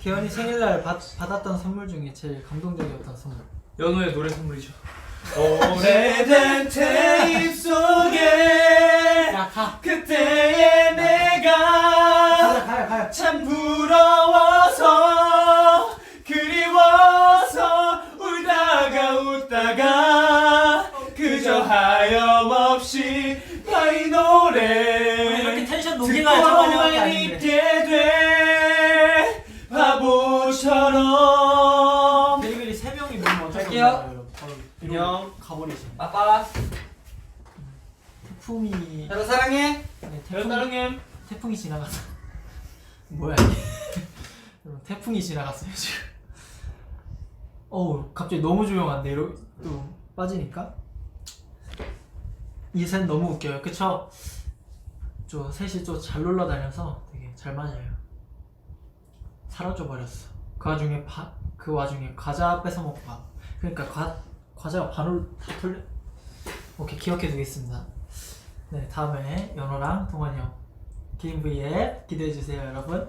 기현이 생일날 받, 받았던 선물 중에 제일 감동적이었던 선물. 연호의 노래 선물이죠. 오래된 테이프 속에 야 가. 그때의 내가 가요 가요 가요. 참 부러워서 그리워서 울다가 웃다가 그저 하염없이 바이 노래 이렇게 텐션 아닌데. 있게 바보처럼 베이글이 세 명이 어쩔 수 갈게요. 여러분? 안녕. 가버리지. 아빠 태풍이 나도 사랑해 네, 별 태풍, 사랑해 태풍이 지나갔어. 뭐야 이게? 여러분 태풍이 지나갔어요 지금. 어우 갑자기 너무 조용한데 이러 또 빠지니까 이셋 너무 웃겨요. 그쵸? 저 셋이 좀잘 놀러 다녀서 되게 잘 맞아요. 사라져 버렸어. 그 와중에 바, 그 와중에 과자 뺏어 먹고 가. 그러니까 과 과자가 반을 다 털려. 오케이 기억해 두겠습니다. 네 다음에 연호랑 동환이 형 개인 V앱 기대해 주세요 여러분.